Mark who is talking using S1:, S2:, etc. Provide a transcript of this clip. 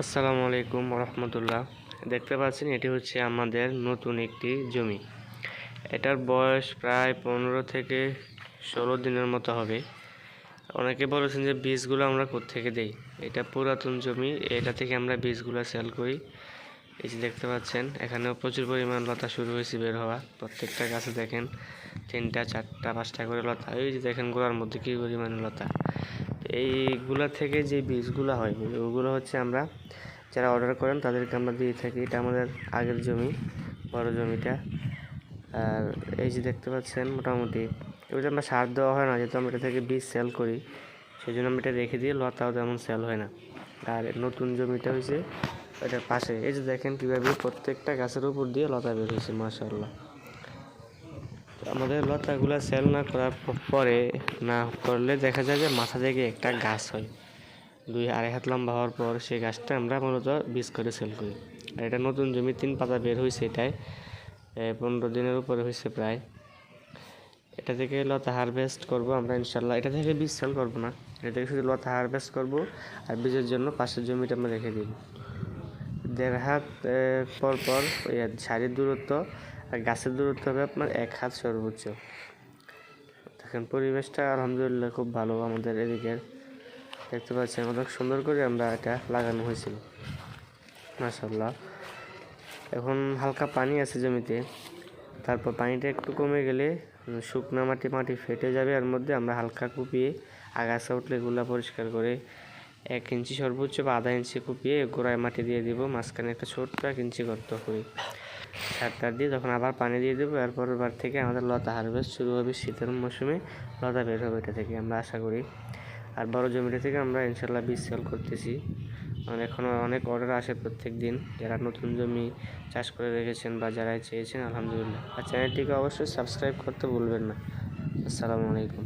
S1: আসসালামু আলাইকুম রহমতুল্লাহ দেখতে পাচ্ছেন, এটি হচ্ছে আমাদের নতুন একটি জমি। এটার বয়স প্রায় পনেরো থেকে ষোলো দিনের মতো হবে। অনেকে বলেছেন যে বীজগুলো আমরা থেকে দেই? এটা পুরাতন জমি, এটা থেকে আমরা বীজগুলো সেল করি। এই যে দেখতে পাচ্ছেন, এখানেও প্রচুর পরিমাণ লতা শুরু হয়েছে বের হওয়া। প্রত্যেকটা গাছে দেখেন, তিনটা, চারটা, পাঁচটা করে লতা। এই যে দেখেন, গোড়ার মধ্যে কী পরিমাণ লতা। এইগুলা থেকে যে বীজগুলো হয়, ওগুলো হচ্ছে আমরা যারা অর্ডার করেন তাদেরকে আমরা দিয়ে থাকি। এটা আমাদের আগের জমি, বড় জমিটা। আর এই যে দেখতে পাচ্ছেন মোটামুটি এগুলো আমরা সার দেওয়া হয় না, যেহেতু আমরা এটা থেকে বীজ সেল করি সেই জন্য আমি এটা রেখে দিয়ে লতাও তেমন সেল হয় না। আর নতুন জমিটা হয়েছে এটার পাশে। এই যে দেখেন কীভাবে প্রত্যেকটা গাছের উপর দিয়ে লতা বের হয়েছে মাসাল্লাহ আমাদের লতাগুলো সেল না করার পরে না করলে দেখা যায় যে মাথা থেকে একটা গাছ হয়। দুই আড়াই হাত লম্বা হওয়ার পর সেই গাছটা আমরা মূলত বীজ করে সেল করি। আর এটা নতুন জমি তিন পাতা বের হয়েছে এটাই পনেরো দিনের উপরে হয়েছে প্রায়। এটা থেকে লতা হারভেস্ট করব আমরা ইনশাল্লাহ। এটা থেকে বীজ সেল করব না। এটা থেকে শুধু লতা হারভেস্ট করব আর বীজের জন্য পাশের জমিটা আমরা রেখে দিই দেড় হাত পর পর সারির দূরত্ব আর গাছের দূরত্ব হবে আপনার এক হাত সর্বোচ্চ। দেখেন, পরিবেশটা আলহামদুলিল্লাহ খুব ভালো আমাদের এদিকের। দেখতে পাচ্ছেন, অনেক সুন্দর করে আমরা এটা লাগানো হয়েছিল। মাসাল্লাহ এখন হালকা পানি আছে জমিতে। তারপর পানিটা একটু কমে গেলে শুকনা মাটি মাটি ফেটে যাবে। এর মধ্যে আমরা হালকা কুপিয়ে আগাছা উঠলে এগুলা পরিষ্কার করে এক ইঞ্চি সর্বোচ্চ বা আধা ইঞ্চি কুপিয়ে গোড়ায় মাটি দিয়ে দেবো, মাঝখানে একটা ছোট্ট এক ইঞ্চি গর্ত করি। সার দিয়ে তখন আবার পানি দিয়ে দেবো এরপরের বার থেকে আমাদের লতা হারভেস্ট শুরু হবে শীতের মৌসুমে। লতা বের হবে এটা থেকে আমরা আশা করি। আর বড় জমিটা থেকে আমরা ইনশাল্লাহ বীজ সেল করতেছি। এখনও অনেক অর্ডার আসে প্রত্যেক দিন। যারা নতুন জমি চাষ করে রেখেছেন বা যারা চেয়েছেন, আলহামদুলিল্লাহ। আর চ্যানেলটিকে অবশ্যই সাবস্ক্রাইব করতে ভুলবেন না। আসসালামু আলাইকুম।